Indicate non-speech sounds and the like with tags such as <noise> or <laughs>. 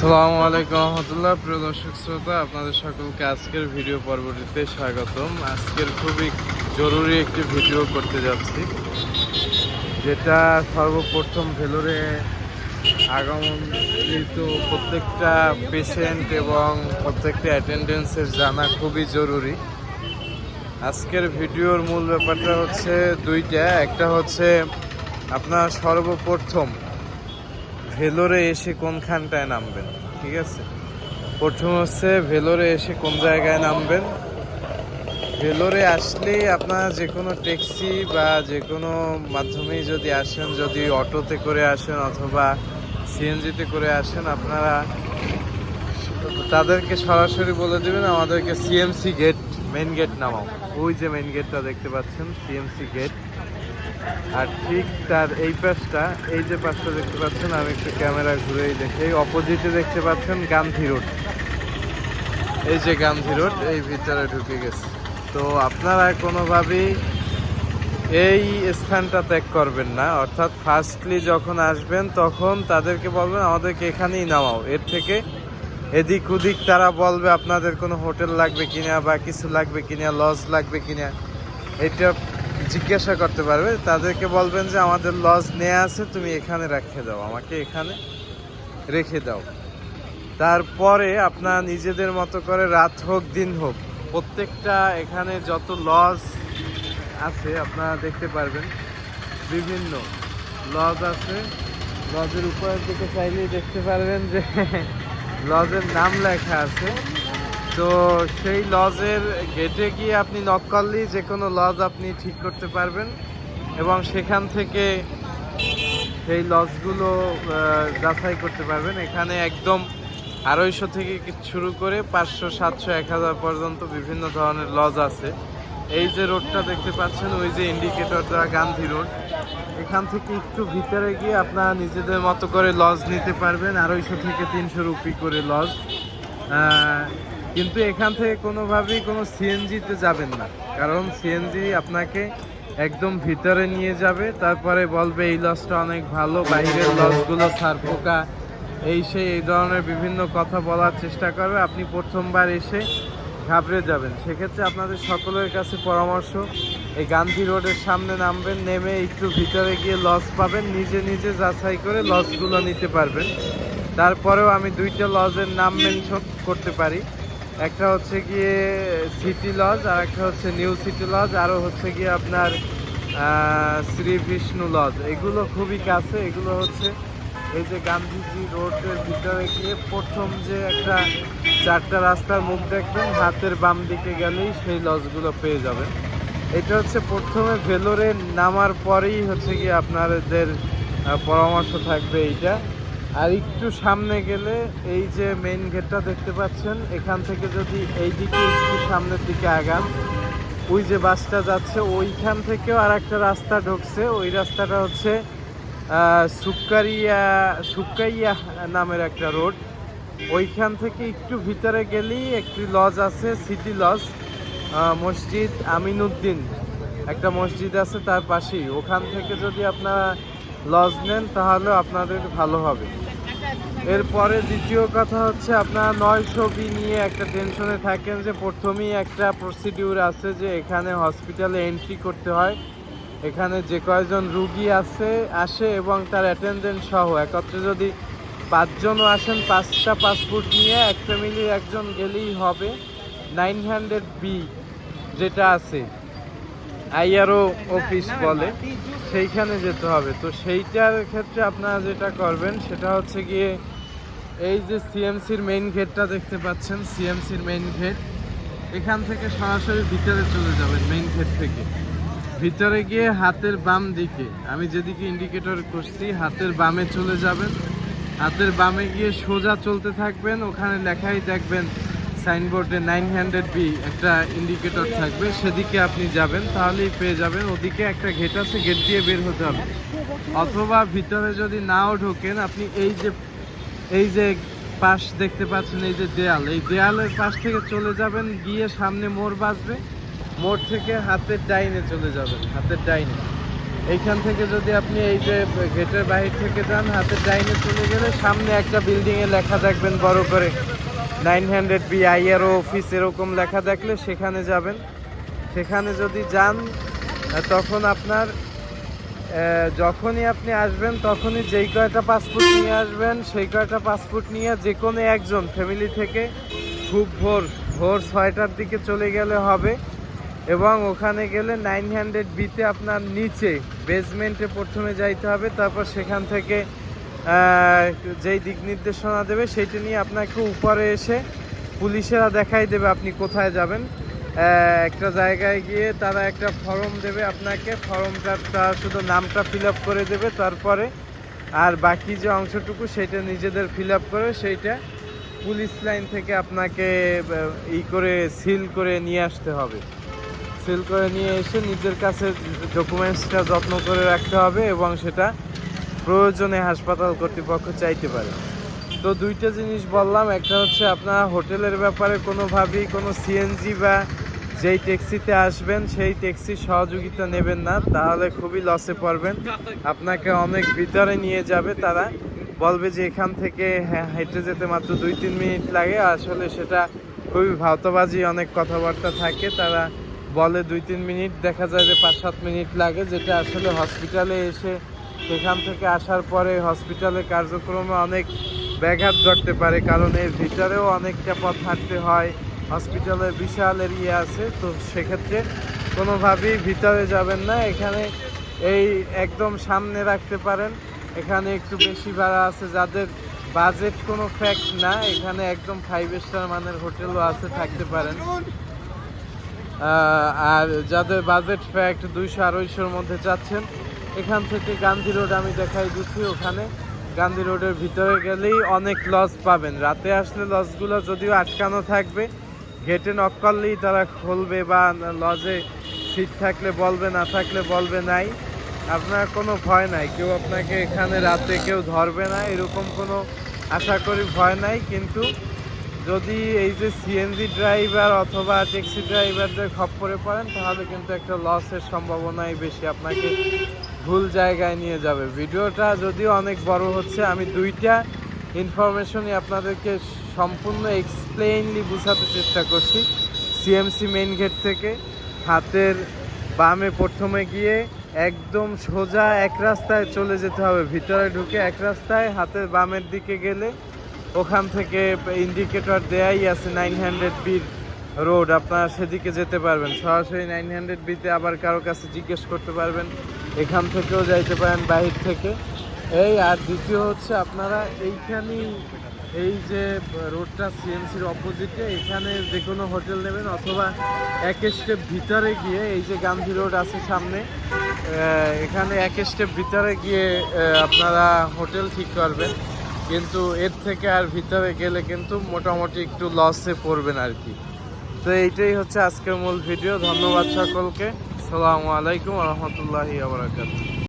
আসসালামু আলাইকুম রহমতুল্লাহ। প্রিয় দর্শক শ্রোতা, আপনাদের সকলকে আজকের ভিডিও পর্বটিতে স্বাগতম। আজকের খুবই জরুরি একটি ভিডিও করতে যাচ্ছি, যেটা সর্বপ্রথম ভেলোরে আগমনকৃত প্রত্যেকটা পেশেন্ট এবং প্রত্যেকটা অ্যাটেন্ডেন্সের জানা খুবই জরুরি। আজকের ভিডিওর মূল ব্যাপারটা হচ্ছে দুইটা। একটা হচ্ছে আপনার সর্বপ্রথম ভেলোরে এসে কোনখানটায় নামবেন, ঠিক আছে? প্রথম হচ্ছে ভেলোরে এসে কোন জায়গায় নামবেন? ভেলোরে আসলেই আপনার যে কোনো ট্যাক্সি বা যে কোনো মাধ্যমেই যদি আসেন, যদি অটোতে করে আসেন অথবা সিএনজিতে করে আসেন, আপনারা তাদেরকে সরাসরি বলে দেবেন, আমাদেরকে সিএমসি গেট মেন গেট নামাও। ওই যে মেন গেটটা দেখতে পাচ্ছেন, সিএমসি গেট। আর ঠিক তার এই পাশটা, এই যে পাশটা দেখতে পাচ্ছেন, আমি একটু ক্যামেরা ঘুরেই দেখি। অপোজিটে দেখতে পাচ্ছেন গান্ধী রোড। এই যে গান্ধী রোড, এই ভিতরে ঢুকে গেছে। তো আপনারা কোনোভাবেই এই স্থানটা ত্যাগ করবেন না। অর্থাৎ ফার্স্টলি যখন আসবেন, তখন তাদেরকে বলবেন, আমাদেরকে এখানেই নামাও। এর থেকে এদিক ওদিক তারা বলবে, আপনাদের কোনো হোটেল লাগবে কিনা বা কিছু লাগবে কিনা, লজ লাগবে কিনা? এটা জিজ্ঞাসা করতে পারবে। তাদেরকে বলবেন যে, আমাদের লজ নেওয়া আছে, তুমি এখানে রেখে দাও। আমাকে এখানে রেখে দাও। তারপরে আপনার নিজেদের মতো করে রাত হোক, দিন হোক, প্রত্যেকটা এখানে যত লজ আছে, আপনারা দেখতে পারবেন, বিভিন্ন লজ আছে। লজের উপরের দিকে চাইলেই দেখতে পারবেন যে, <laughs> লজের নাম লেখা আছে। তো সেই লজের গেটে গিয়ে আপনি নক করলেই যে কোনো লজ আপনি ঠিক করতে পারবেন এবং সেখান থেকে সেই লজগুলো যাচাই করতে পারবেন। এখানে একদম আড়াইশো থেকে শুরু করে পাঁচশো, সাতশো, এক হাজার পর্যন্ত বিভিন্ন ধরনের লজ আছে। এই যে রোডটা দেখতে পাচ্ছেন, ওই যে ইন্ডিকেটর দেওয়া গান্ধী রোড। এখান থেকে একটু ভিতরে গিয়ে আপনারা নিজেদের মতো করে লজ নিতে পারবেন, আড়াইশো থেকে তিনশো রুপি করে লজ। কিন্তু এখান থেকে কোনোভাবেই কোনো সিএনজিতে যাবেন না। কারণ সিএনজি আপনাকে একদম ভিতরে নিয়ে যাবে, তারপরে বলবে এই লজটা অনেক ভালো, বাইরের লজগুলো সারপোকা, এই সেই, এই ধরনের বিভিন্ন কথা বলার চেষ্টা করবে। আপনি প্রথমবার এসে ঘাবড়ে যাবেন। সেক্ষেত্রে আপনাদের সকলের কাছে পরামর্শ, এই গান্ধী রোডের সামনে নামবেন, নেমে একটু ভিতরে গিয়ে লজ পাবেন, নিজে নিজে যাচাই করে লজগুলো নিতে পারবেন। তারপরেও আমি দুইটা লজের নাম মেনশন করতে পারি। একটা হচ্ছে গিয়ে সিটি লজ আর একটা হচ্ছে নিউ সিটি লজ আরও হচ্ছে গিয়ে আপনার শ্রী বিষ্ণু লজ এগুলো খুবই কাছে, এগুলো হচ্ছে এই যে গান্ধীজি রোডের ভিতরে গিয়ে প্রথম যে একটা চারটা রাস্তার মুখ দেখবেন, হাতের বাম দিকে গেলেই সেই লজগুলো পেয়ে যাবেন। এটা হচ্ছে প্রথমে ভেলোরে নামার পরেই হচ্ছে গিয়ে আপনাদের পরামর্শ থাকবে এইটা। আর একটু সামনে গেলে এই যে মেইন গেটটা দেখতে পাচ্ছেন এখান থেকে যদি এই দিকে একটু সামনের দিকে আগান ওই যে বাসটা যাচ্ছে ওইখান থেকেও আর একটা রাস্তা ঢুকছে ওই রাস্তাটা হচ্ছে আহ, সুক্কারিয়া সুক্কাইয়া নামের একটা রোড ওইখান থেকে একটু ভিতরে গেলেই একটি লজ আছে সিটি লজ মসজিদ আমিনুদ্দিন একটা মসজিদ আছে তার পাশেই। ওখান থেকে যদি আপনারা লজ নেন, তাহলে আপনাদের ভালো হবে। এরপরে দ্বিতীয় কথা হচ্ছে আপনারা নয়শো বি নিয়ে একটা টেনশনে থাকেন যে প্রথমেই একটা প্রসিডিউর আছে যে এখানে হসপিটালে এন্ট্রি করতে হয়। এখানে যে কয়জন রুগী আছে, আসে এবং তার অ্যাটেন্ডেন্ট সহ। একত্রে যদি পাঁচজনও আসেন, পাঁচটা পাসপোর্ট নিয়ে এক ফ্যামিলির একজন গেলেই হবে। নাইন হান্ড্রেড বি যেটা আছে। আইআরও অফিস বলে, সেইখানে যেতে হবে। তো সেইটার ক্ষেত্রে আপনারা যেটা করবেন, সেটা হচ্ছে গিয়ে এই যে সিএমসির মেইন গেটটা দেখতে পাচ্ছেন, সিএমসির মেইন গেট এখান থেকে সরাসরি ভিতরে চলে যাবেন মেইন গেট থেকে। ভিতরে গিয়ে হাতের বাম দিকে, আমি যেদিকে ইন্ডিকেটর করছি, হাতের বামে চলে যাবেন। হাতের বামে গিয়ে সোজা চলতে থাকবেন, ওখানে লেখাই দেখবেন সাইনবোর্ডে নাইন হান্ড্রেড বি একটা ইন্ডিকেটর থাকবে, সেদিকে আপনি যাবেন, তাহলেই পেয়ে যাবেন। ওদিকে একটা গেট আছে গেট দিয়ে বের হতে হবে। অথবা ভিতরে যদি নাও ঢোকেন, আপনি এই যে এই যে পাশ দেখতে পাচ্ছেন, এই যে দেয়াল, এই দেয়ালের পাশ থেকে চলে যাবেন, গিয়ে সামনে মোড় বাজবে মোড় থেকে হাতের ডাইনে চলে যাবেন, হাতের ডাইনে। এইখান থেকে যদি আপনি এই যে গেটের বাহির থেকে যান, হাতের ডাইনে চলে গেলে সামনে একটা বিল্ডিংয়ে লেখা দেখবেন, বড় করে। Nine hundred B IRO office এরকম লেখা দেখলে সেখানে যাবেন। সেখানে যদি যান তখন আপনার যখনই আপনি আসবেন, তখনই যেই কয়টা পাসপোর্ট নিয়ে আসবেন, সেই কয়টা পাসপোর্ট নিয়ে যে কোনো একজন ফ্যামিলি থেকে খুব ভোর ভোর ছয়টার দিকে চলে গেলে হবে এবং ওখানে গেলে নাইন হান্ড্রেড বিতে আপনার নিচে বেসমেন্টে প্রথমে যাইতে হবে, তারপর সেখান থেকে যেই দিক নির্দেশনা দেবে সেইটা নিয়ে আপনাকে উপরে এসে পুলিশেরা দেখাই দেবে আপনি কোথায় যাবেন। একটা জায়গায় গিয়ে তারা একটা ফর্ম দেবে আপনাকে। ফর্মটা তারা শুধু নামটা ফিল করে দেবে তারপরে আর বাকি যে অংশটুকু সেটা নিজেদের ফিল করে সেইটা পুলিশ লাইন থেকে আপনাকে ই করে সিল করে নিয়ে আসতে হবে। সিল করে নিয়ে এসে নিজের কাছে ডকুমেন্টসটা যত্ন করে রাখতে হবে এবং সেটা প্রয়োজনে হাসপাতাল কর্তৃপক্ষ চাইতে পারে। তো দুইটা জিনিস বললাম একটা হচ্ছে আপনার হোটেলের ব্যাপারে কোনোভাবেই কোনো সিএনজি বা যেই ট্যাক্সিতে আসবেন সেই ট্যাক্সির সহযোগিতা নেবেন না তাহলে খুবই লসে পড়বেন। আপনাকে অনেক ভিতরে নিয়ে যাবে তারা। বলবে যে এখান থেকে হ্যাঁ, হেঁটে যেতে মাত্র দুই তিন মিনিট লাগে। আসলে সেটা খুবই ভাওতাবাজি অনেক কথাবার্তা থাকে। তারা বলে দুই তিন মিনিট দেখা যায় যে পাঁচ সাত মিনিট লাগে যেটা আসলে হসপিটালে এসে সেখান থেকে আসার পরে হসপিটালে কার্যক্রমে অনেক ব্যাঘাত ঘটতে পারে, কারণ এর ভিতরেও অনেকটা পথ হাঁটতে হয়। হসপিটালে বিশাল এরিয়া আছে, তো সেক্ষেত্রে কোনোভাবেই ভিতরে যাবেন না। এখানে এই একদম সামনে রাখতে পারেন। এখানে একটু বেশি ভাড়া আছে, যাদের বাজেট কোনো ফ্যাক্ট না, এখানে একদম ফাইভ স্টার মানের হোটেলও আছে, থাকতে পারেন। আর যাদের বাজেট ফ্যাক্ট দুইশো আড়াইশোর মধ্যে যাচ্ছেন এখান থেকে গান্ধী রোড আমি দেখাই দিচ্ছি ওখানে। গান্ধী রোডের ভিতরে গেলেই অনেক লজ পাবেন। রাতে আসলে লজগুলো যদিও আটকানো থাকবে গেটে নক করলেই তারা খুলবে বা লজে সিট থাকলে বলবে, না থাকলে বলবে নাই। আপনার কোনো ভয় নাই। কেউ আপনাকে এখানে রাতে কেউ ধরবে না, এরকম কোনো আশা করি ভয় নাই। কিন্তু যদি এই যে সিএনজি ড্রাইভার অথবা ট্যাক্সি ড্রাইভারদের খপ্পরে পড়েন, তাহলে কিন্তু একটা লসের সম্ভাবনাই বেশি। আপনাকে ভুল জায়গায় নিয়ে যাবে। ভিডিওটা যদিও অনেক বড় হচ্ছে, আমি দুইটা ইনফরমেশনই আপনাদেরকে সম্পূর্ণ এক্সপ্লেইনলি বোঝাতে চেষ্টা করছি। সিএমসি মেইন গেট থেকে, হাতের বামে প্রথমে গিয়ে একদম সোজা এক রাস্তায় চলে যেতে হবে। ভিতরে ঢুকে এক রাস্তায় হাতের বামের দিকে গেলে ওখান থেকে ইন্ডিকেটর দেয়াই আছে নাইন হান্ড্রেড বির রোড, আপনারা সেদিকে যেতে পারবেন। সরাসরি নাইন হান্ড্রেড বিতে আবার কারও কাছে জিজ্ঞেস করতে পারবেন। এখান থেকেও যাইতে পারেন বাহির থেকে। এই, আর দ্বিতীয় হচ্ছে আপনারা এইখানেই এই যে রোডটা সিএমসির অপোজিটে, এখানে যে কোনো হোটেল নেবেন অথবা এক স্টেপ ভিতরে গিয়ে এই যে গান্ধী রোড আছে সামনে এখানে এক স্টেপ ভিতরে গিয়ে আপনারা হোটেল ঠিক করবেন। কিন্তু এর থেকে আর ভিতরে গেলে কিন্তু মোটামুটি একটু লসে পড়বেন আর কি। তো এইটাই হচ্ছে আজকের মূল ভিডিও ধন্যবাদ সকলকে। সালামু আলাইকুম রহমতুল্লাহি আবরাকাত